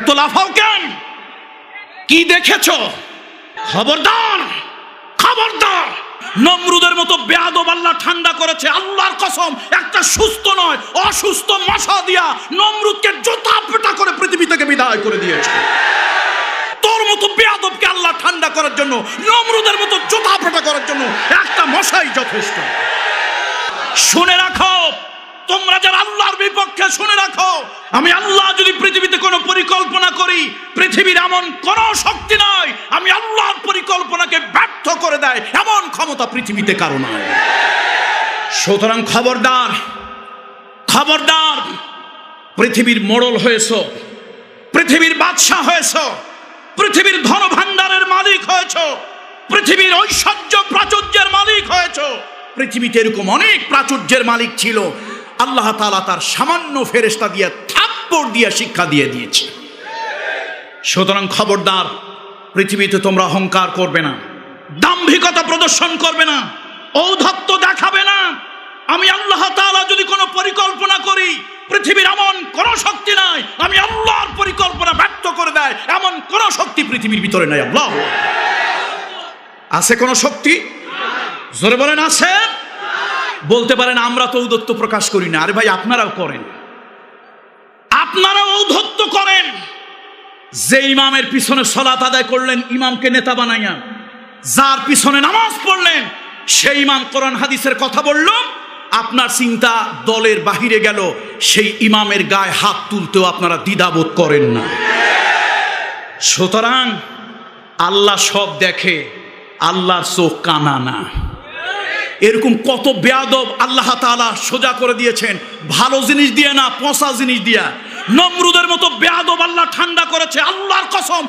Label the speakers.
Speaker 1: এত লাফাও কেন? কি দেখেছ? খবরদার খবরদার। নমরুদের মতো বেয়াদব আল্লাহ ঠান্ডা করেছে। আল্লাহর কসম, একটা সুস্থ নয়, অসুস্থ মশা দিয়া নমরুদকে জোতা পেটা করে পৃথিবী থেকে বিদায় করে দিয়েছে। তোর মতো বেয়াদবকে আল্লাহ ঠান্ডা করার জন্য, নমরুদের মতো জোতা পেটা করার জন্য একটা মশাই যথেষ্ট। শুনে রাখো তোমরা যারা আল্লাহর বিপক্ষে শুনে রাখো, আমি আল্লাহ যদি পৃথিবীতে কোনো পরিকল্পনা করি, পৃথিবীর এমন কোন শক্তি নয় আমি আল্লাহর পরিকল্পনাকে ব্যর্থ করে দেয়, এমন ক্ষমতা পৃথিবীতে কারও নয় সুতরাং খবরদার খবরদার, পৃথিবীর মোড়ল হয়েছ, পৃথিবীর বাদশাহ হয়েছ, পৃথিবীর ধন ভাণ্ডারের মালিক হয়েছ, পৃথিবীর ঐশ্বর্য প্রাচুর্যের মালিক হয়েছ। পৃথিবীতে এরকম অনেক প্রাচুর্যের মালিক ছিল আল্লাহ তাআলা তার সামান্য ফেরেস্তা দিয়ে থাপ্পড় দিয়ে শিক্ষা দিয়ে দিয়েছে। সুতরাং খবরদার, পৃথিবীতে তোমরা অহংকার করবে না, দাম্ভিকতা প্রদর্শন করবে না, ঔদ্ধত্য দেখাবে না। আমি আল্লাহ তাআলা যদি কোনো পরিকল্পনা করি, পৃথিবীর এমন কোন শক্তি নাই, আমি আল্লাহর পরিকল্পনা ব্যর্থ করে দেয়, এমন কোন শক্তি পৃথিবীর ভিতরে নাই, আল্লাহ আছে কোন শক্তি? জোরে বলেন, আছে? বলতে পারেন, আমরা তো ঔদত্ত প্রকাশ করি না। আরে ভাই, আপনারাও করেন। আপনারাও ঔদ্ধত্য করেন। যে ইমামের পিছনে সলাত আদায় করলেন, ইমামকে নেতা বানাইয়া, যার পিছনে নামাজ পড়লেন, সেই ইমাম কোরআন হাদিসের কথা বলল, আপনার চিন্তা দলের বাহিরে গেল, সেই ইমামের গায়ে হাত তুলতেও আপনারা দ্বিধাবোধ করেন না। সুতরাং আল্লাহ সব দেখে, আল্লাহর চোখ কানা না। এরকম কত বেয়াদব আল্লাহ তালা সোজা করে দিয়েছেন। ভালো জিনিস দিয়ে না পচা জিনিস দিয়া। নমরুদের মতো বেয়াদব আল্লাহ ঠান্ডা করেছে, আল্লাহর কসম।